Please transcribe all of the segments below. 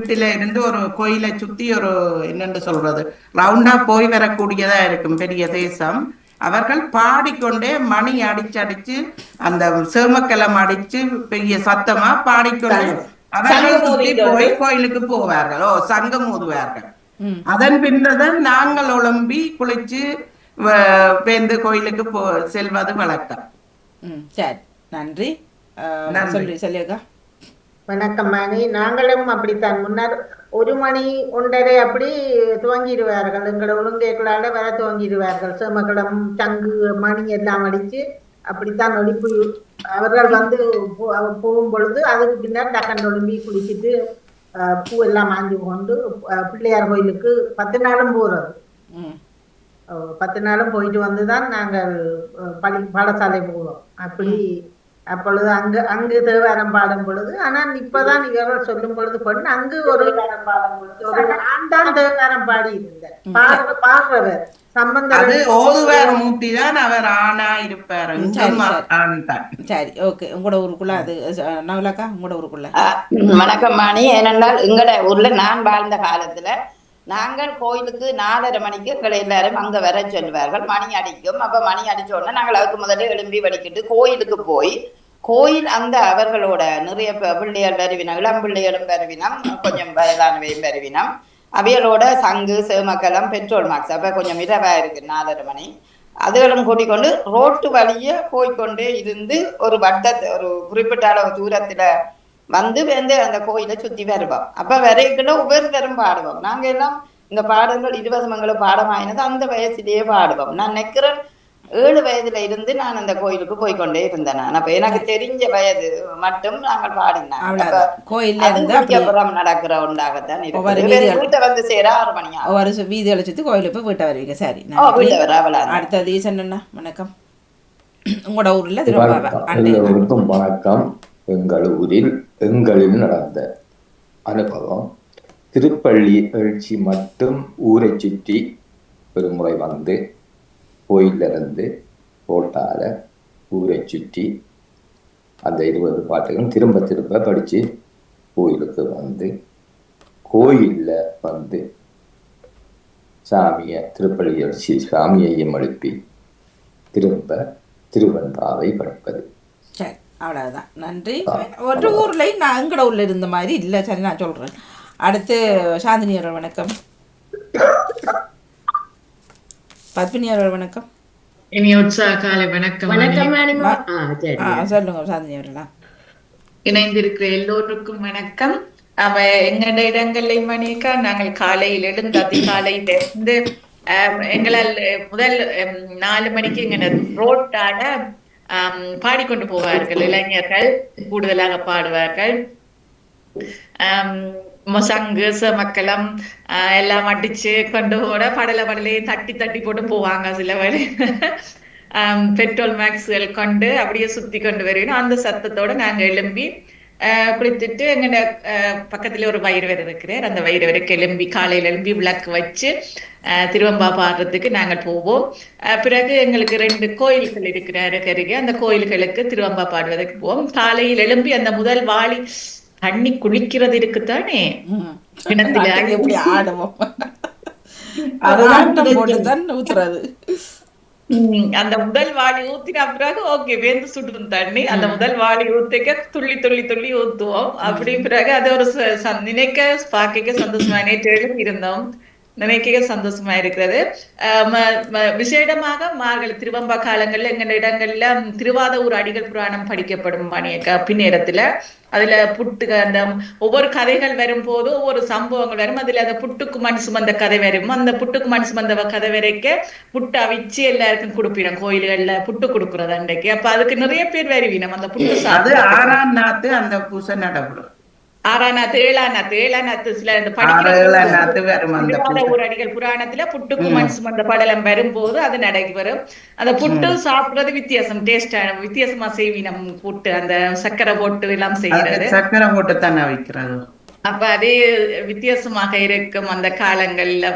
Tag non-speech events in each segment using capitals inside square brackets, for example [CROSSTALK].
வீட்டில இருந்து ஒரு கோயிலை சுத்தி ஒரு என்னன்னு சொல்றது ரவுண்டா போய் வரக்கூடியதா இருக்கும் பெரிய தேசம். அவர்கள் பாடிக்கொண்டே மணி அடிச்சு அடிச்சு அந்த சேமக்கலம் அடிச்சு பெரிய சத்தமா பாடிக்கொண்டே அவர்கள் சுத்தி. போய் கோயிலுக்கு போவார்கள். ஓ சங்கம் ஊதுவார்கள். அதன் பின்னதான் நாங்கள் ஒளம்பி குளிச்சு பேந்து கோயிலுக்கு போ செல்வது வழக்கம். சரி. நன்றி. சொல்லி வணக்கம் மணி நாங்களும் அப்படித்தான். முன்னர் ஒரு மணி ஒன்றரை அப்படி துவங்கிடுவார்கள். எங்களை ஒழுங்கைகளால வர துவங்கிடுவார்கள். சேமக்கலம் சங்கு மணி எல்லாம் அடிச்சு அப்படித்தான் ஒழிப்பு அவர்கள் வந்து போகும் பொழுது அதுக்கு பின்னர் டக்கன் ஒழும்பி குளிச்சுட்டு பூ எல்லாம் வாங்கி கொண்டு பிள்ளையார் கோயிலுக்கு பத்து நாளும் போறது. பத்து நாளும் போயிட்டு வந்துதான் நாங்கள் அஹ், பள்ளி பாடசாலை போவோம். அப்படி அப்பொழுது அங்கு அங்கு தேவாரம் பாடும் பொழுது ஆனால் இப்பதான் இவர்கள் சொல்லும் பொழுது பொண்ணு அங்கு ஒரு ஒரு நான் தான் தேவாரம் பாடி இருந்தேன் பாடுற பாடுறவர் சம்பந்தம் அது ஓதுவார் மூர்த்தி தான் அவர் ஆணா இருப்பார் சரி, ஓகே. உங்களோட ஊருக்குள்ள அது நவலாக்கா உங்களோட ஊருக்குள்ள? வணக்கம் மணி. ஏனென்றால் எங்கட ஊர்ல நான் வாழ்ந்த காலத்துல நாங்கள் கோயிலுக்கு நாலரை மணிக்கு எங்களை எல்லாரும் அங்க வர சொல்வார்கள் மணி அடிக்கும். அப்ப மணி அடிச்ச உடனே நாங்கள் அதுக்கு முதல்ல எழும்பி வடிக்கிட்டு கோயிலுக்கு போய் கோயில் அந்த அவர்களோட நிறைய பிள்ளைகள் வருவினம் இளம் வருவினம் கொஞ்சம் வயதானவையும் வருவினம். அவைகளோட சங்கு சேமக்கலம் பெட்ரோல் மார்க்ஸ் அப்ப கொஞ்சம் இரவா இருக்கு நாலரை மணி. அதுகளும் கூட்டிக் கொண்டு ரோட்டு வழியே போய்க்கொண்டே இருந்து ஒரு வட்டத்தை ஒரு குறிப்பிட்ட அளவு தூரத்துல வந்து வந்து அந்த கோயிலை சுத்தி வருவோம் அப்ப வரைக்குள்ள ஒவ்வொருத்தரும் பாடுவோம் நாங்க எல்லாம் இந்த பாடல்கள் இருபது மங்கள பாடமாயினது அந்த வயசுலயே பாடுவோம் நான் நிக்கிறேன் ஏழு வயதுல இருந்து நான் அந்த கோயிலுக்கு போய்க்கொண்டே இருந்தேன் நான் அப்ப எனக்கு தெரிஞ்ச வயது மட்டும் நாங்கள் அதுக்கப்புறம் நடக்கிற ஒவ்வொரு வீதிகள். வீட்டை வந்து சேர ஆறு மணி ஒரு வீதிகளை சுற்றி கோயிலுக்கு போய் வீட்டை வருவீங்க சரி. வீட்டை வர அவளா அடுத்தது வணக்கம் உங்களோட ஊர்ல திரும்ப வணக்கம் எங்கள் ஊரில் எங்களில் நடந்த அனுபவம் திருப்பள்ளி எழுச்சி மட்டும் ஊரை சுற்றி ஒரு முறை வந்து கோயிலிருந்து போட்டால ஊரை சுற்றி அந்த இருபது பாட்டுகளும் திரும்ப திரும்ப படித்து கோயிலுக்கு வந்து கோயிலில் வந்து சாமியை திருப்பள்ளி எழுச்சி சாமியையும் எழுப்பி திரும்ப திருவன்பாவை படிப்பது. அவ்வளவுதான். நன்றி. ஒரு ஊர்ல நான் எங்கட ஊர்ல இருந்த மாதிரி இல்ல சரி நான் சொல்றேன். அடுத்து சாந்தினி அவர்கள் வணக்கம். பத்மினி அவர்கள் வணக்கம். இனி உற்சாக காலை வணக்கம் வணக்கம் மணி. மேடம் ஆ சரி ஆ சொல்லுங்க சாந்தினி அவர்களா. இணைந்திருக்கிற எல்லோருக்கும் வணக்கம். அவ எங்கட இடங்கள்ல மணிக்கா நாங்கள் காலையில் எழுந்து அதிகாலையில இருந்து எங்களால் முதல் நாலு மணிக்கு எங்க ரோட்டால ஆம், பாடிக்கொண்டு போவார்கள் இளைஞர்கள் கூடுதலாக பாடுவார்கள். ஆம், சங்கு சமக்கலம் ஆஹ் எல்லாம் அடிச்சு கொண்டு போட படல படலையே தட்டி தட்டி போட்டு போவாங்க சில பேர். பெட்ரோல் மேக்ஸ்கள் கொண்டு அப்படியே சுத்தி கொண்டு வருவோம் அந்த சத்தத்தோட நாங்க எழும்பி குளித்துட்டு எங்கட பக்கத்துல ஒரு வைரவர் இருக்கிறார். அந்த வைரவருக்கு எழும்பி காலையில எழும்பி விளக்கு வச்சு திருவம்பா பாடுறதுக்கு நாங்கள் போவோம். பிறகு எங்களுக்கு ரெண்டு கோயில்கள் இருக்கிறாரு அருகே அந்த கோயில்களுக்கு திருவம்பா பாடுவதற்கு போவோம். காலையில் எழும்பி அந்த முதல் வாளி தண்ணி குளிக்கிறது இருக்குதானே. கிணத்துல ஆடுவோம்? அதுதான் ஊத்துறது. அந்த முதல் வாளி ஊத்தின பிறகு ஓகே வேந்து சுடுதும் தண்ணி அந்த முதல் வாளி ஊத்திக்க துள்ளி துள்ளி துள்ளி ஊத்துவோம். அப்படி பிறகு அது ஒரு நினைக்க பார்க்க சந்தோஷமா நேற்று இருந்தோம். நினைக்க சந்தோஷமா இருக்கிறது விசேடமாக மார்கழி திருவம்பா காலங்கள்ல எங்க இடங்கள்ல ம், திருவாதூர் அடிகள் புராணம் படிக்கப்படும் மணியக்க பின்னேரத்துல. அதுல புட்டு அந்த ஒவ்வொரு கதைகள் வரும்போது ஒவ்வொரு சம்பவங்கள் வரும். அதுல அந்த புட்டுக்கு மண் சுமந்த கதை வரும். அந்த புட்டுக்கு மண் சுமந்த கதை வரைக்க புட்டு அவிச்சு எல்லாருக்கும் கொடுப்பினோம் கோயில்கள்ல புட்டு கொடுக்கறது அன்றைக்கு. அப்ப அதுக்கு நிறைய பேர் வருவினம். அந்த புட்டு அது ஆறாம் நாத்து அந்த பூசை நடைபெறும் ஆறாநாத்து ஏழாநாத்து ஏழாநாத்து சில இந்த படிக்கிற புராணத்துல புட்டுக்கு மண் சுமந்த படலம் வரும்போது அது நடைபெறும் அந்த புட்டு சாப்பிடுறது வித்தியாசம் டேஸ்டான வித்தியாசமா செய்வினம் புட்டு அந்த சக்கரை போட்டு எல்லாம் செய்யறது சக்கரை போட்டு தானே வைக்கிறது? அப்ப அதே வித்தியாசமாக இருக்கும் அந்த காலங்கள்ல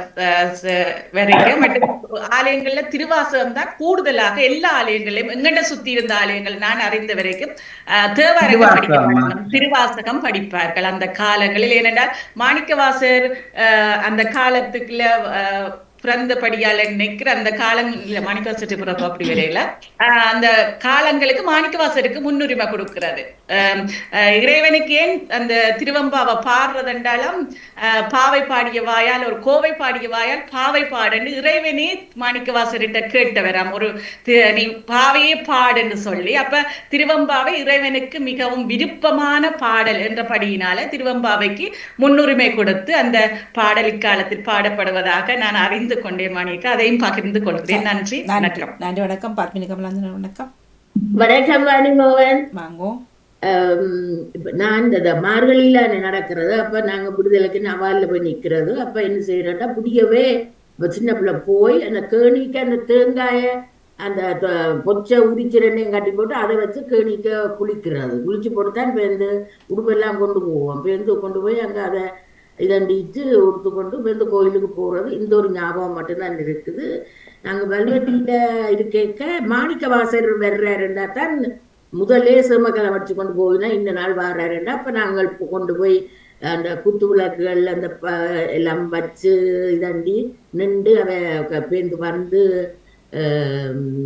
வரைக்கும். மட்டும் ஆலயங்கள்ல திருவாசகம் தான் கூடுதலாக எல்லா ஆலயங்களையும் எங்கண்ட சுத்தி இருந்த ஆலயங்கள் நான் அறிந்த வரைக்கும் தேவாரங்கள் படிக்க திருவாசகம் படிப்பார்கள். அந்த காலங்களில் ஏனென்றால் மாணிக்கவாசர் அஹ், அந்த காலத்துக்குள்ள அஹ், பிறந்தபடியால் நினைக்கிற அந்த காலங்கள்ல மாணிக்கவாசருக்கு பிறப்பு அப்படி வரையில அந்த காலங்களுக்கு மாணிக்கவாசருக்கு முன்னுரிமை கொடுக்கிறது. இறைவனுக்கு ஏன் அந்த திருவம்பாவை பாடுறதென்றாலும் பாவை பாடிய வாயால் ஒரு கோவை பாடிய வாயால் பாவை பாடுன்னு இறைவனே மாணிக்கவாசர்கிட்ட கேட்டவராம் ஒரு நீ பாவையே பாடுன்னு சொல்லி அப்ப திருவம்பாவை இறைவனுக்கு மிகவும் விருப்பமான பாடல் என்றபடியினால திருவம்பாவைக்கு முன்னுரிமை கொடுத்து அந்த பாடல் காலத்தில் பாடப்படுவதாக நான் அறிந்து கொண்டேன் மாணிக்கா அதையும் பகிர்ந்து கொள்கிறேன். நன்றி. வணக்கம். நன்றி வணக்கம். பத்மினி கமலாந்தன் வணக்கம். வணக்கம் வாணிமோகன் வாங்கோ. நான் இந்த மார்கழியில நடக்கிறது. அப்ப நாங்க விடுதலைக்கு நவால்ல போய் நிக்கிறது அப்ப என்ன செய்யறோம்னா புடியவே சின்ன பிள்ளை போய் அந்த கேணிக்கு அந்த தேங்காய அந்த பொச்சை உரிச்சிரண்டையும் கட்டி போட்டு அதை வச்சு கேணிக்க குளிக்கிறது. குளிச்சு போட்டு தான் பேருந்து உடுப்பெல்லாம் கொண்டு போவோம். பேருந்து கொண்டு போய் அங்க அதை இதண்டிட்டு உடுத்து கொண்டு பேருந்து கோயிலுக்கு போறது. இந்த ஒரு ஞாபகம் மட்டும்தான் இருக்குது. நாங்க வல்வெட்டியில இருக்க மாணிக்க வாசர் வர்றாருண்டா தான் முதலே சிம்மக்கலை வச்சு கொண்டு போயினா இந்த நாள் வாராருண்டா அப்ப நாங்கள் கொண்டு போய் அந்த குத்து விளக்குகள் அந்த ப- எல்லாம் வச்சு இதண்டி நின்று அவ பேருந்து வந்து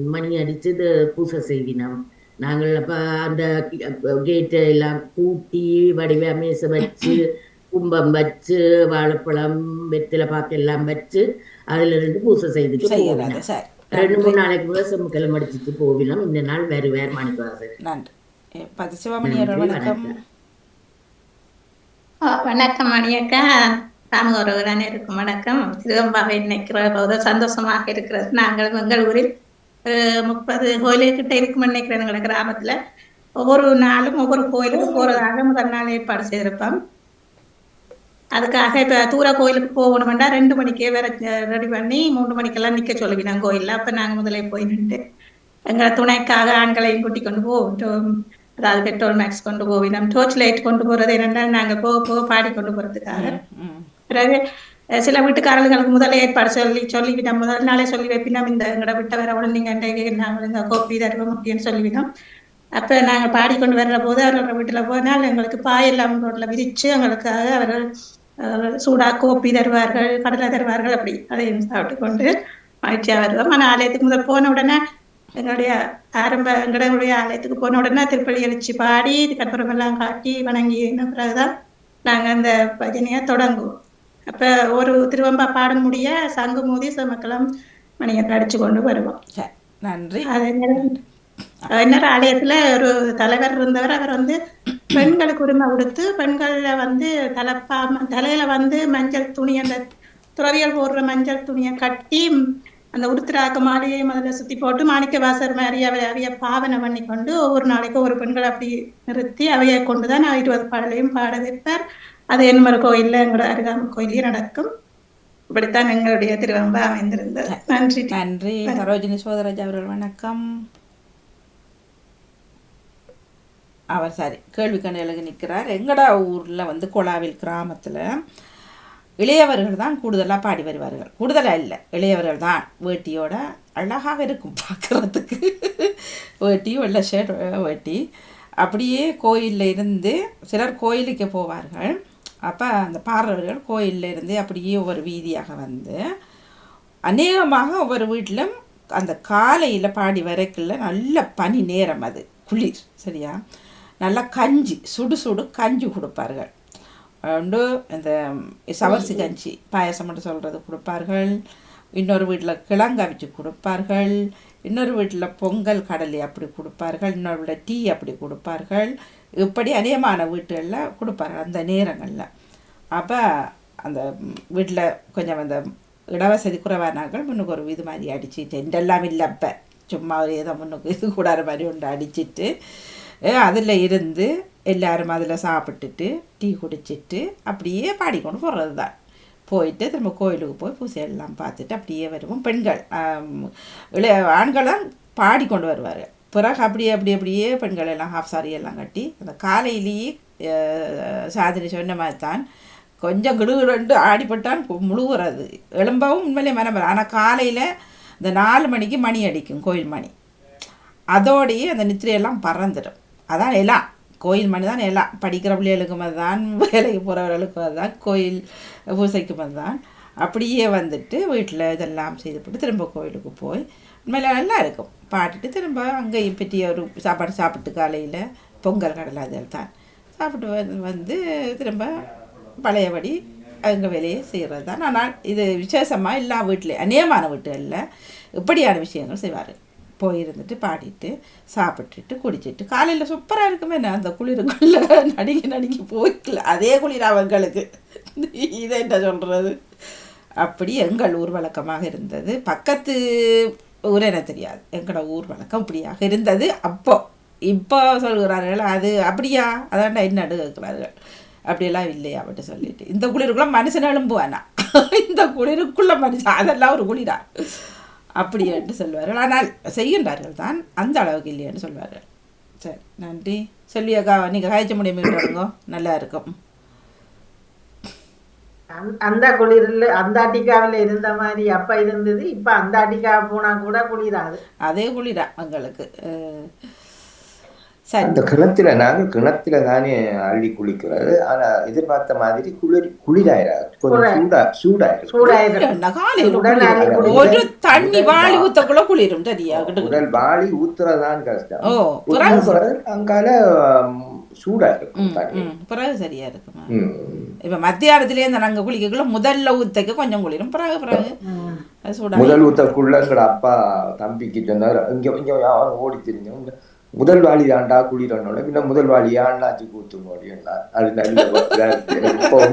மணி அடிச்சு இது பூசை செய்தினோம் நாங்கள் அப்ப அந்த கேட்டை எல்லாம் கூட்டி வடிவ மேசை வச்சு கும்பம் வச்சு வாழைப்பழம் வெத்திலை பாக்கு எல்லாம் வச்சு அதுல இருந்து பூசை செய்துட்டு ரெண்டு மூணு நாளைக்கு முதல் செம்மக்கிழமை அடிச்சுட்டு போவினோம் இந்த நாள் வேறு வேறு மாணிக்கவாசர் நன்றி. ஏ, பதி சிவமணி அவர்கள் நன்றி, வணக்கம். வணக்கம். ஆ, வணக்கம் மணியக்கா ராமகௌரவரான இருக்கும். வணக்கம். திருவம்பாவை நினைக்கிற சந்தோஷமாக இருக்கிறது. நாங்கள் எங்கள் ஊரில் முப்பது கோயிலுக்கிட்ட இருக்கும் நினைக்கிறேன் எங்களை கிராமத்துல. ஒவ்வொரு நாளும் ஒவ்வொரு கோயிலுக்கு போறதாக முதல் நாள் ஏற்பாடு செய்திருப்போம். அதுக்காக இப்ப தூர கோயிலுக்கு போகணும்னா ரெண்டு மணிக்கே வேற ரெடி பண்ணி மூணு மணிக்கெல்லாம் நிக்க சொல்லுவினாங்க கோயில்ல. அப்ப நாங்க முதலே போய் நின்று எங்களை துணைக்காக ஆண்களையும் கூட்டி கொண்டு போவோம் அதாவது பெட்ரோல் மேக்ஸ் கொண்டு போவினோம் டோர்ச் லைட் கொண்டு போறது என்னன்னா நாங்க போக போக பாடி கொண்டு போறதுக்காக. பிறகு சில வீட்டுக்காரர்களுக்கு முதல்ல ஏற்பாடு சொல்லி சொல்லிவிட்டோம். முதல் நாளே சொல்லி வைப்பினோம். இந்த எங்கட விட்ட வர உடனே நாங்கள் இந்த கோப்பி தருவோம் அப்படின்னு சொல்லிவினோம் அப்ப நாங்க பாடிக்கொண்டு வர்ற போது அவர்களோட வீட்டுல போனால் எங்களுக்கு பாயெல்லாம் ரோட்ல விரிச்சு எங்களுக்காக அவர்கள் சூடா கோப்பி தருவார்கள் கடலை தருவார்கள் அப்படி. அதையும் சாப்பிட்டு கொண்டு மகிழ்ச்சியா வருவோம் ஆனா ஆலயத்துக்கு முதல் போன உடனே எங்களுடைய ஆரம்ப எங்களுடைய ஆலயத்துக்கு போன உடனே திருப்பலி எழுச்சி பாடி கற்பூரம் எல்லாம் காட்டி வணங்கி பிறகுதான் நாங்க அந்த பஜனையை தொடங்குவோம். அப்ப ஒரு திருவம்பா பாட முடிய சங்கு மூதி சமக்களம் மணியத்தை அடிச்சு கொண்டு வருவோம். நன்றி. அதே நேரம் இன்னொரு ஆலயத்துல ஒரு தலைவர் இருந்தவர் அவர் வந்து பெண்களுக்கு உரிமை கொடுத்து பெண்கள்ல வந்து தலைப்பாம தலையில வந்து மஞ்சள் துணி அந்த துறவியல் போடுற மஞ்சள் துணியை கட்டி அந்த உடுத்துராக்க மாலையை முதல்ல சுத்தி போட்டு மாணிக்க வாசர் மாதிரி அவை அவைய பாவனை பண்ணி கொண்டு ஒவ்வொரு நாளைக்கும் ஒரு பெண்கள் அப்படி நிறுத்தி அவையை கொண்டுதான் இருபது பாடலையும் பாட வைப்பார். அது என்மர கோயில்ல எங்களோட அருகாமல் கோயிலே நடக்கும். இப்படித்தான் எங்களுடைய திருவம்பா அமைந்திருந்தது. நன்றி. நன்றி. சரோஜினி சோதராஜ் அவர்கள் வணக்கம். அவர் சாரி கேள்வி கண்ணுகளுக்கு நிற்கிறார். எங்கடா ஊரில் வந்து கொலாவில் கிராமத்தில்? இளையவர்கள் தான் கூடுதலாக பாடி வருவார்கள். கூடுதலாக இல்லை இளையவர்கள் தான் வேட்டியோட அழகாக இருக்கும் பார்க்குறதுக்கு வேட்டி வெள்ளை ஷர்ட் வேட்டி. அப்படியே கோயிலில் இருந்து சிலர் கோயிலுக்கு போவார்கள். அப்போ அந்த பாடுறவர்கள் கோயிலில் இருந்து அப்படியே ஒவ்வொரு வீதியாக வந்து அநேகமாக ஒவ்வொரு வீட்டிலும் அந்த காலையில் பாடி வரைக்குள்ள நல்ல பனி நேரம் அது குளிர் சரியா? நல்லா கஞ்சி சுடு சுடு கஞ்சி கொடுப்பார்கள். உண்டு இந்த சவர்சி கஞ்சி பாயசம்னு சொல்கிறது கொடுப்பார்கள். இன்னொரு வீட்டில் கிழங்கு அவிச்சு கொடுப்பார்கள். இன்னொரு வீட்டில் பொங்கல் கடலை அப்படி கொடுப்பார்கள். இன்னொரு வீட்டில் டீ அப்படி கொடுப்பார்கள். இப்படி அநேகமான வீட்டுகளில் கொடுப்பார்கள் அந்த நேரங்களில். அப்போ அந்த வீட்டில் கொஞ்சம் அந்த இடவசதி குறைவானார்கள். முன்னுக்கு ஒரு இது மாதிரி அடிச்சுட்டு எண்டெல்லாம் இல்லை அப்போ சும்மா ஒரு ஏதோ முன்னுக்கு இது கூடாத மாதிரி ஒன்று அடிச்சிட்டு அதில் இருந்து எல்லாரும் அதில் சாப்பிட்டுட்டு டீ குடிச்சிட்டு அப்படியே பாடிக்கொண்டு போகிறது தான் போயிட்டு திரும்ப கோயிலுக்கு போய் பூசை எல்லாம் பார்த்துட்டு அப்படியே வருவோம். பெண்கள் இளைய ஆண்களும் பாடிக்கொண்டு வருவார். பிறகு அப்படியே அப்படி அப்படியே பெண்கள் எல்லாம் ஹாஃப் சாரி எல்லாம் கட்டி அந்த காலையிலேயே அஹ், சாதனை சொன்ன மாதிரி தான் கொஞ்சம் கிடுகிடுண்டு ஆடிப்பட்டான் முழுகிறது. முழுகுறது எலும்பவும் உண்மையிலே மனம் ஆனால் காலையில் இந்த நாலு மணிக்கு மணி அடிக்கும் கோயில் மணி. அதோடையே அந்த நித்திரையெல்லாம் பறந்துடும். அதான் எல்லாம் கோயில் மணி தான் எல்லாம் படிக்கிற பிள்ளைகளுக்கும் அதுதான் வேலைக்கு போகிறவர்களுக்கும் அதுதான் கோயில் பூசைக்கும் அதுதான் அப்படியே வந்துட்டு வீட்டில் இதெல்லாம் செய்து போட்டு திரும்ப கோயிலுக்கு போய் உண்மையில நல்லா இருக்கும். பாட்டுட்டு திரும்ப அங்கேயும் பெரிய ஒரு சாப்பாடு சாப்பிட்டு காலையில் பொங்கல் கடலை அதில் தான். சாப்பிட்டு வந்து வந்து திரும்ப பழையபடி அவங்க வேலையை செய்கிறது தான். ஆனால் இது விசேஷமாக எல்லா வீட்டிலையும் அநேகமான வீட்டுகளில் இப்படியான விஷயங்கள் செய்வார். போயிருந்துட்டு பாடிட்டு சாப்பிட்டுட்டு குடிச்சிட்டு. காலையில் சூப்பராக இருக்குமே நான் அந்த குளிருக்குள்ளே [LAUGHS] நடுங்கி நடுங்கி போய்க்கல. அதே குளிர் அவங்களுக்கு. [LAUGHS] இதை என்ன சொல்கிறது அப்படி எங்கள் ஊர் வழக்கமாக இருந்தது. பக்கத்து ஊர் எனக்கு தெரியாது. எங்களோட ஊர் வழக்கம் இப்படியாக இருந்தது. அப்போ இப்போ சொல்கிறார்கள் அது அப்படியா? அதாண்டா என்ன கேட்குறார்கள். அப்படியெல்லாம் இல்லையா அப்படி சொல்லிட்டு. இந்த குளிருக்குள்ளே மனுஷன் எழும்புவானா? [LAUGHS] இந்த குளிருக்குள்ளே மனுஷன் அதெல்லாம் ஒரு குளிரா? அப்படி என்று சொல்வார்கள். ஆனால் செய்கின்றார்கள் தான். அந்த அளவுக்கு இல்லையென்று சொல்வார்கள். சரி நன்றி. சொல்லியாக்கா நீங்கள் காய்ச்ச முடியுமோ நல்லா இருக்கும். அந்த- அந்த குளிரில் அந்தாட்டிக்காவில் இருந்த மாதிரி அப்ப இருந்தது. இப்ப அந்தாட்டிக்கா போனா கூட குளிராது. அதே குளிரா எங்களுக்கு அந்த கிணத்துல நாங்க கிணத்துல தானே அள்ளி குளிக்கிறது. ஆனா எதிர்பார்த்த மாதிரி குளிர் குளிராயிராது. கொஞ்சம். சூடா சூடாயிரும். ஒரு தண்ணி வாளி ஊத்தக்குள்ள குளிரும். சரியா? கிட்டு உடல் வாளி ஊத்துறதுதான் கஷ்டம். அங்கால சூடா இருக்கும் பிறகு சரியா இருக்குமா. இப்ப மத்தியானத்துல இருந்து நாங்க குளிக்கக்குள்ள முதல்ல ஊத்தைக்கு கொஞ்சம் குளிரும். பிறகு பிறகு. சூடா முதல் அப்பா தம்பிக்கு சொன்னார் இங்க இங்க யாரும் ஓடி தெரிஞ்சவங்க. முதல் வாளி ஆண்டா குளிரனோட பின்ன முதல் வாளி ஆண்டாச்சு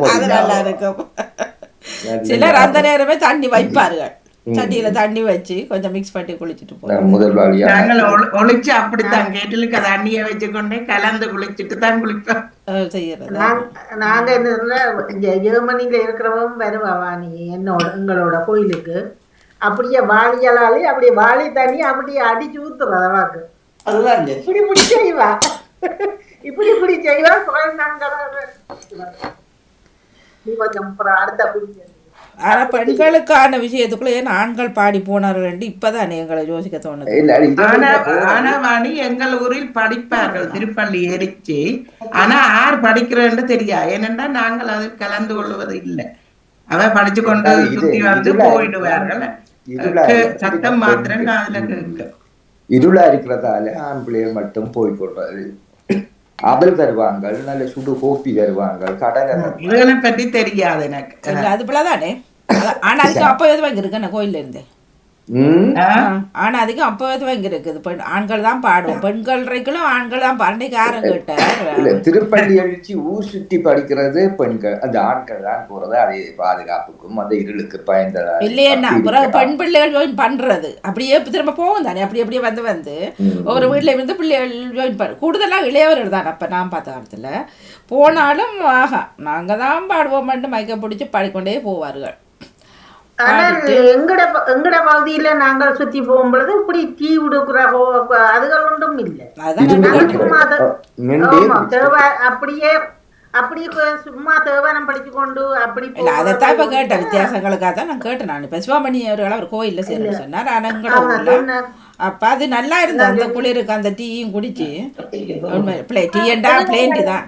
அது நல்ல. இருக்கும். நல்ல சிலர் அந்த. நேரமே தண்ணி வைப்பார்கள். சட்டியில தண்ணி வச்சு கொஞ்சம் மிக்ஸ் பண்ணி குளிச்சுட்டு போவோம். முதல் வாளியா நாங்கள் ஒளி- ஒளிச்சு அப்படித்தான் கேட்டிலுக்கு தண்ணியை வச்சுக்கொண்டே கலந்து குளிச்சுட்டு தான் குளிப்போம். செய்யறது. நாங்க- நாங்க என்ன இங்க ஜெர்மனில இருக்கிறவங்க வருவாவா நீ என்னோட எங்களோட கோயிலுக்கு. அப்படியே வாளியலாலே அப்படியே வாளி தண்ணி அப்படியே அடிச்சு ஊத்துறதவாக்கு அதுதான் இப்படி இப்படி செய்வா. இப்படி இப்படி செய்வா ஆனா பெண்களுக்கான விஷயத்துக்குள்ள ஏன் ஆண்கள் பாடி போனார்கள் இப்பதான் எங்களை யோசிக்க தோணுது. ஆனா வாணி எங்கள் ஊரில் படிப்பார்கள் திருப்பள்ளி எரிச்சு ஆனா யார் படிக்கிறேன்னு தெரியா? ஏனென்றா நாங்கள் அதில் கலந்து கொள்வது இல்லை அவ படிச்சு கொண்டு சுத்தி வந்து போயிடுவார்கள். சத்தம் மாத்திரம் அதுல கேட்கும் இருளா இருக்கிறதால ஆம்பிளையர் மட்டும் போய் கொள்றது. அவள் தருவாங்க நல்ல சுடு கோப்பி தருவாங்க கடலை பற்றி தெரியாது எனக்கு. அது போலதானே? ஆனா- அதுக்கு அப்போ எது வாங்கி இருக்கு கோயில்ல இருந்தே? ஆனா அதுக்கு அப்போ எது வாங்கி இருக்குது பெண் ஆண்கள் தான் பாடுவோம். பெண்கள் வரைக்கும் ஆண்கள் தான் இல்ல கேட்டார் திருப்பள்ளி எழுச்சி ஊர் சுத்தி படிக்கிறது பெண்கள் அந்த ஆண்கள் தான் போறது அது பாதுகாப்புக்கும் அந்த இருளுக்கு பயந்ததா பிறகு இருக்கா? பெண் பிள்ளைகள் ஜாயின் பண்றது. அப்படியே திரும்ப போகும் தானே. அப்படி அப்படியே வந்து வந்து. ஒவ்வொரு வீட்டில் இருந்து பிள்ளைகள் ஜாயின் பண்ண கூடுதலாக இளையவர்கள் தான் அப்போ நான் பார்த்த காலத்தில். போனாலும் ஆஹா நாங்கள் தான் பாடுவோம் மட்டும் மயக்க பிடிச்சி பாடிக்கொண்டே போவார்கள். எங்கட பகுதியில நாங்கள் சுத்தி போகும் பொழுது இப்படி டீ உடுக்குற அதுகள் ஒன்றும் இல்லை. அப்படியே அப்படியே சும்மா தேவாரம் படிச்சு கொண்டு அப்படி இல்லை அதைத்தான் இப்போ கேட்டேன். வித்தியாசங்களுக்காக தான் நான் கேட்டேன் நான். இப்போ சிவாமணி அவர்கள் அவர் கோயிலில் சேர்ந்து சொன்னார். சொன்னார். அப்போ அது நல்லா இருந்தது. அந்த குளிருக்கு அந்த டீயும் குடிச்சு. உண்மை பிளே டீ என்றா பிளேன் டீ தான்.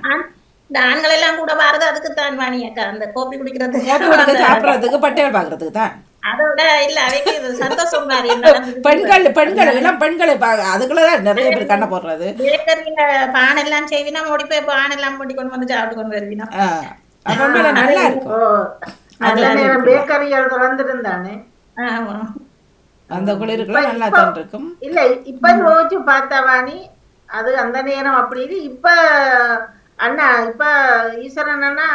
இந்த ஆண்கள் எல்லாம் கூட வாரது அதுக்கு தான் வாணி அக்கா. அந்த கோப்பி குடிக்கிறது சாப்பிட்றதுக்கு பட்டியல் பார்க்கறதுக்கு தான் அதை விட இல்ல அவைக்கு சந்தோஷம். [LAUGHS] பெண்கள் பெண்கள் எல்லாம் பெண்களை பார்க்க அதுக்குள்ள தான் நிறைய பேர் கண்ணை போடுறது. பேக்கரியில பான் எல்லாம் செய்வினா ஓடி போய் பான் எல்லாம் பண்ணி கொண்டு வந்து சாப்பிட்டு கொண்டு வருவினா. ஆ, அப்ப உண்மையில நல்லா இருக்கும். பேக்கரிகள் திறந்திருந்தானே? அந்த குளிருக்குள்ள நல்லா தான் இருக்கும் இல்ல இப்ப யோசிச்சு பார்த்தவாணி அது அந்த நேரம் அப்படி இரு. இப்ப அண்ணா இப்ப ஈஸ்வரன் அண்ணா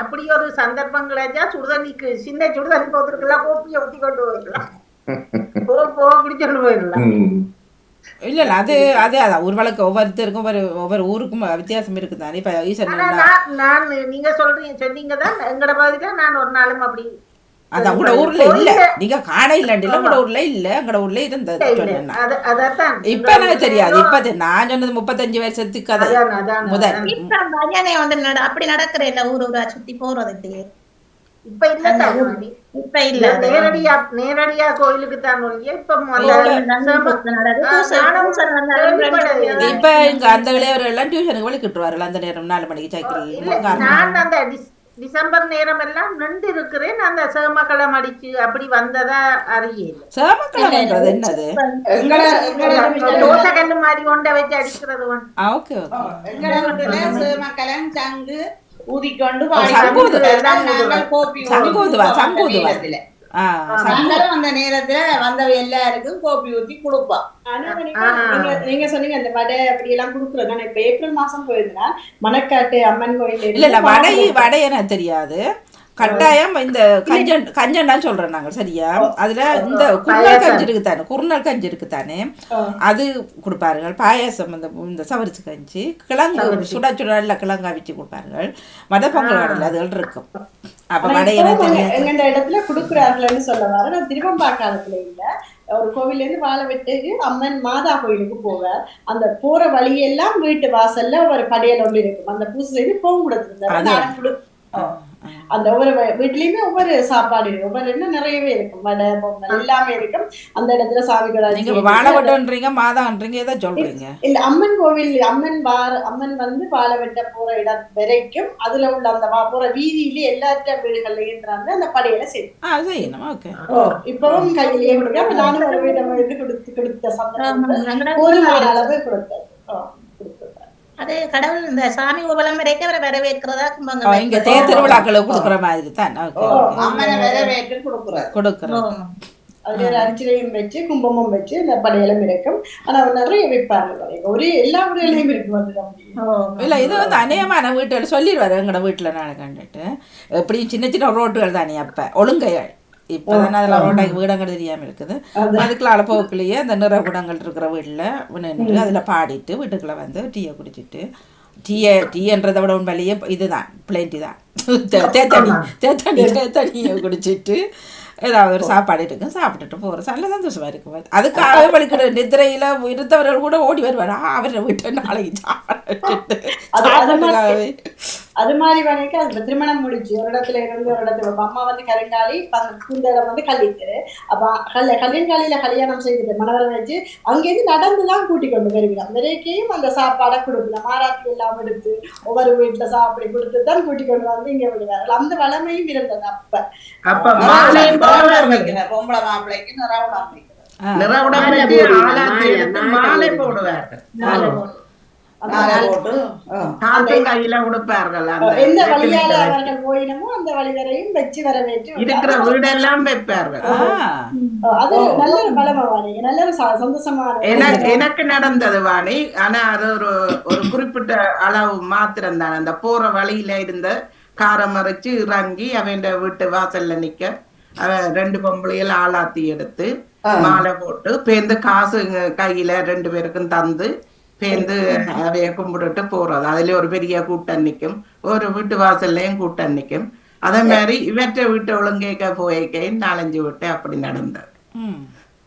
அப்படி ஒரு சந்தர்ப்பம் கிடைச்சா சுடுதண்ணிக்கு சின்ன சுடுதண்ணி போத்துருக்கலாம் கோப்பியை ஊத்தி கொண்டு போயிடலாம். [LAUGHS] போ போ குடிச்சொண்டு போயிடலாம். இல்ல இல்ல அது அது அதான் ஒரு வழக்கு ஒவ்வொருத்தருக்கும் ஒவ்வொரு ஒவ்வொரு ஊருக்கும் வித்தியாசம் இருக்குது தானே இப்ப ஈஸ்வரன் நான் நீங்க சொல்றீங்க சொன்னீங்க தான் எங்கட பகுதியில நான் ஒரு நாளும் அப்படி அது உங்களோட ஊர்ல இல்ல. நீங்க காண இல்லண்டில உங்களோட ஊர்ல இல்ல எங்களோட ஊர்ல இருந்தது இப்ப எனக்கு தெரியாது. இப்ப நான் சொன்னது முப்பத்தஞ்சு வருஷத்துக்கு கதை. முதல். வந்து நட அப்படி நடக்கிற இல்ல ஊர் ஊரா சுத்தி போறதுக்கு இப்ப இல்ல தானே இப்ப இல்ல. நேரடியா நேரடியா கோயிலுக்கு தான் ஒழிய இப்ப இங்க அந்த இளையவர்கள் எல்லாம் டியூஷனுக்கு வலிக்கிட்டுருவார்கள் அந்த நேரம் நாலு மணிக்கு இல்ல, சைக்கிள் நான் அந்த டிஸ்- டிசம்பர் நேரம் எல்லாம் நின்று இருக்கிறேன் அந்த சேமக்களம் அடிச்சு அப்படி வந்ததா அறியல சேமக்கிழமைன்றது என்னது? தோசைக்கல்லு மாதிரி கொண்ட வச்சு அடிக்கிறது ஓகே ஓகே. சேமக்கலம் சங்கு ஊதிக்கொண்டு சங்கூதுவா, ஊத்தி சங்கூதுவா. நாங்களும் அந்த நேரத்துல வந்தவ எல்லாருக்கும் கோப்பி ஊத்தி கொடுப்போம் ஆனா நீங்க சொன்னீங்க அந்த வடை அப்படி எல்லாம் குடுக்குறது. நான் இப்ப ஏப்ரல் மாசம் போயிருந்தேன் மணக்காட்டு அம்மன் கோயில் இல்ல இல்ல வடை வடை எனக்கு தெரியாது. கட்டாயம் இந்த கஞ்சன் தான் சொல்றோம் நாங்க சரியா? அதுல இந்த குருணல் கஞ்சி இருக்கு தானே குருணல் கஞ்சி இருக்கு தானே அது கொடுப்பார்கள். பாயாசம் இந்த இந்த சவரிச்சு கஞ்சி கிழங்கு சுட சுட நல்ல கிழங்கா வச்சு கொடுப்பார்கள். மத பொங்கல் வடையில் அதுகள் இருக்கும். அப்ப வடை எனக்கு தெரியாது. எங்க இடத்துல குடுக்குறார்கள்னு சொல்ல வர நான் திருவம்பா காலத்துல இல்ல. ஒரு கோவில்ல இருந்து வாழை வெட்டுக்கு அம்மன் மாதா கோயிலுக்கு போவேன் அந்த போற வழியெல்லாம் வீட்டு வாசல்ல ஒரு படையல் ஒன்று இருக்கும். அந்த பூசில இருந்து போகுடத்துல அது. நான் குடு- அந்த ஒவ்வொரு வீட்லயுமே ஒவ்வொரு சாப்பாடு இருக்கும் ஒவ்வொரு என்ன நிறையவே இருக்கும். வடை பொங்கல் எல்லாமே இருக்கும். அந்த இடத்துல சாமி நீங்க மாதான்றீங்க எதை சொல்றீங்க. இல்ல அம்மன் கோவில் அம்மன் வார அம்மன் வந்து வாழை வெட்ட போற இடம் வரைக்கும் அதுல உள்ள அந்த போற வீதியிலே எல்லாத்த வீடுகள்லயும் அந்த படையில செய்யணும். ஓகே. இப்பவும் கையிலேயே கொடுக்க நானும் ஒரு வீடம் வந்து கொடுத்து கொடுத்த சந்தர்ப்பம் போதுமான அளவு கொடுத்தேன். அது கடவுள் இந்த சாமி ஊர்வலம் வரைக்கும் அவரை வரவேற்கிறதா கும்பங்க இங்க தேர் திருவிழாக்களுக்கு கொடுக்குற மாதிரி தான். Okay okay. அம்மனை வரவேற்று கொடுக்குறாரு. கொடுக்குறோம் ஒரு அரிசிலையும் வச்சு கும்பமும் வச்சு இந்த படையலும் இருக்கும் ஆனா நிறைய வைப்பாங்க. ஒரே எல்லா வீடுகளையும் இருக்கும் அது அப்படி இல்ல இது வந்து அநேகமான வீட்டுகள் சொல்லிடுவாரு எங்கட வீட்டுல நான் கண்டுட்டு. எப்படியும் சின்ன சின்ன ரோட்டுகள் தானே அப்ப ஒழுங்கைகள். இப்போதானே அதில் ரோட்டாக்கு வீடங்கள் தெரியாம இருக்குது. அதுக்குள்ள அளப்போக்குள்ளேயே அந்த நிற குடங்கள் இருக்கிற வீட்டில் நின்று அதில் பாடிட்டு வீட்டுக்குள்ள வந்து டீயை குடிச்சிட்டு டீயை டீன்றதை விட உண்மையிலேயே இதுதான் பிளேன் டீ தான். [LAUGHS] தே- தேத்தண்ணி தேத்தண்ணி தேத்தண்ணியை குடிச்சிட்டு ஏதாவது ஒரு சாப்பாடு இருக்கும் சாப்பிட்டுட்டு போகிறோம் நல்ல சந்தோஷமா இருக்கும் அதுக்காக வலிக்கிற நித்திரையில இருந்தவர்கள் கூட ஓடி வருவார். "ஆ, அவரை விட்டு நாளைக்கு சாப்பிட்டு சாப்பிட்டுக்காகவே. அது மாதிரி வரைக்கும் அது திருமணம் முடிச்சு ஒரு இடத்துல இருந்து ஒரு இடத்துல அம்மா வந்து கருங்காலி இடம் வந்து கல்லித்தரு அப்ப கல்ல கல்யாணில கல்யாணம் செய்துட்டு மணவரம் வச்சு அங்கேருந்து நடந்துதான் கூட்டி கொண்டு வருகிறோம் வரைக்கும் அந்த சாப்பாடை கொடுக்கலாம் மாராத்தி எல்லாம் எடுத்து ஒவ்வொரு வீட்டுல சாப்பிடி கொடுத்து தான் கூட்டி கொண்டு வந்து இங்க விடுவார்கள் அந்த வளமையும் இருந்தது அப்ப அப்ப. பொம்பளை மாப்பிள்ளைக்கு. ஆ. நிறவுடன் மாலை. போடுவார்கள் கையில கொடுப்பார்கள் அந்த எந்த வழியால வெற்றிலை வச்சு. அவர்கள் போயினமோ அந்த வழி வரையும் வச்சு வரவேற்று இருக்கிற வீடெல்லாம் வைப்பார்கள். அது நல்ல நல்ல எனக்கு நடந்தது வாணி. ஆனா அது ஒரு ஒரு குறிப்பிட்ட அளவு மாத்திரம் தான் அந்த போற வழியில இருந்த காரை மறைச்சு இறங்கி அவன் வீட்டு வாசல்ல நிக்க அவன் ரெண்டு பொம்பளைகள் ஆளாத்தி எடுத்து மாலை போட்டு பேந்து காசு கையில ரெண்டு பேருக்கும் தந்து பேந்து அவைய கும்பிட்டுட்டு போறது. அதுல ஒரு பெரிய கூட்டம் நிக்கும். ஒரு வீட்டு வாசல்லையும் கூட்டம் நிக்கும். அதே மாதிரி இவற்றை வீட்டு ஒழுங்கேக்க போய்க்க நாலஞ்சு வீட்டு அப்படி நடந்தது. ம்.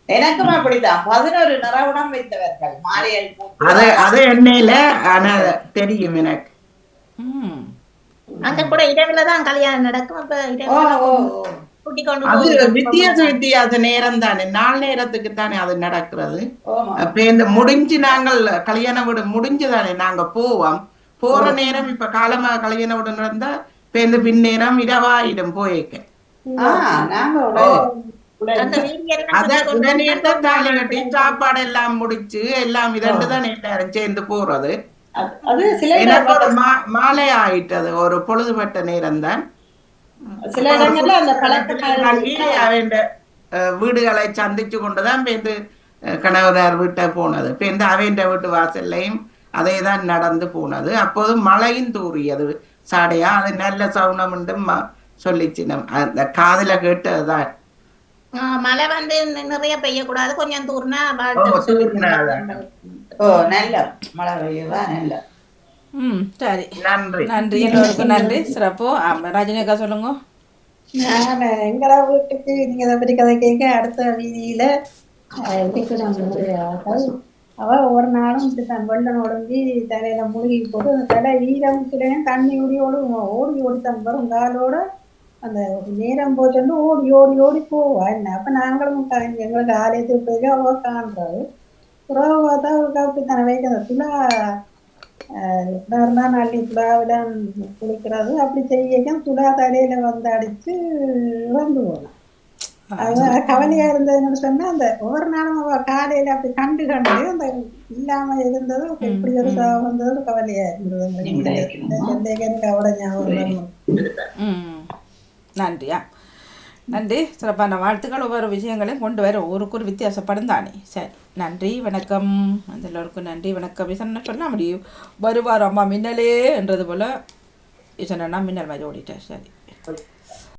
எனக்கும் அப்படித்தான் பதினோரு நிறவுடம் வைத்தவர்கள். மாலையல் அது அது எண்ணெயில ஆனா தெரியும் எனக்கு. ம். அங்க கூட இரவுல தான் கல்யாணம் நடக்கும். அப்ப ஓ, அது வித்தியாச வித்தியாச நேரம் தானே நாள் நேரத்துக்கு தானே அது நடக்கிறது. அப்ப இந்த முடிஞ்சு நாங்கள் கல்யாண வீடு முடிஞ்சு தானே நாங்க போவோம். போற நேரம் இப்ப காலமா கல்யாண வீடு நடந்தா இரவாயிடும் போயிருக்க சுத்தி கொண்டு உடனே தான் தாலி கட்டி சாப்பாடு எல்லாம் முடிச்சு எல்லாம் இரண்டு தான் எல்லாரும் சேர்ந்து போறது. மாலை ஆயிட்டது. ஒரு பொழுதுபட்ட நேரம் தான் சில இடங்கள்ல அந்த அவன் வீடுகளை சந்திச்சு கொண்டுதான் பேருந்து கணவனார் வீட்டை போனது. பேருந்து அவன் வீட்டு வாசல்லையும் அதே தான் நடந்து போனது. அப்போது மழையும் தூறியது. சாடையா அது நல்ல சவுனம் சொல்லிச்சு நம் அந்த காதுல கேட்டதுதான். மழை வந்து நிறைய பெய்யக்கூடாது. கொஞ்சம் தூர்னா ஓ, நல்ல மழை பெய்யுதா நல்ல. ம் சரி நன்றி நன்றி எல்லோருக்கும் நன்றி சிறப்பு ஆமாம் ரஜினி அக்கா சொல்லுங்க நான் எங்கட வீட்டுக்கு நீங்க இதை பற்றி கதை கேட்க அடுத்த வீதியில. அவ ஒவ்வொரு நாளும் இப்படித்தான் வெள்ளம் உடஞ்சி தலையில முழுகி போட்டு அந்த தலை ஈரம் கிடையாது தண்ணி ஓடி ஓடும் ஓடி ஓடி தான் வரும் காலோட அந்த நேரம் போச்சுட்டு ஓடி ஓடி ஓடி போவா என்ன அப்ப நாங்களும் எங்களுக்கு ஆலயத்துக்கு போய் அவ காண்றாரு புறவை பார்த்தா அவருக்கு அப்படித்தானே வைக்கிற துலா இருந்தா நாளைக்கு துலாவில குளிக்கிறது. அப்படி செய்ய துலா தலையில வந்து அடிச்சு இறந்து போனான் அது கவலையா இருந்ததுன்னு சொன்னா அந்த ஒவ்வொரு நாளும் அவ காலையில அப்படி கண்டு கண்டு அந்த இல்லாம இருந்தது இப்படி ஒரு வந்தது கவலையா இருந்தது. அவ்வளவு ஞாபகம் நன்றியா? நன்றி. சிறப்பான வாழ்த்துக்கள் ஒவ்வொரு விஷயங்களையும் கொண்டு வர ஊருக்கு ஒரு வித்தியாசப்படும் தானே சரி நன்றி வணக்கம். அந்த எல்லோருக்கும் நன்றி வணக்கம். சொன்ன சொன்னால் அப்படி வருவார் அம்மா மின்னலே என்றது போல். சொன்னா மின்னல் மாதிரி ஓடிட்டேன் சரி.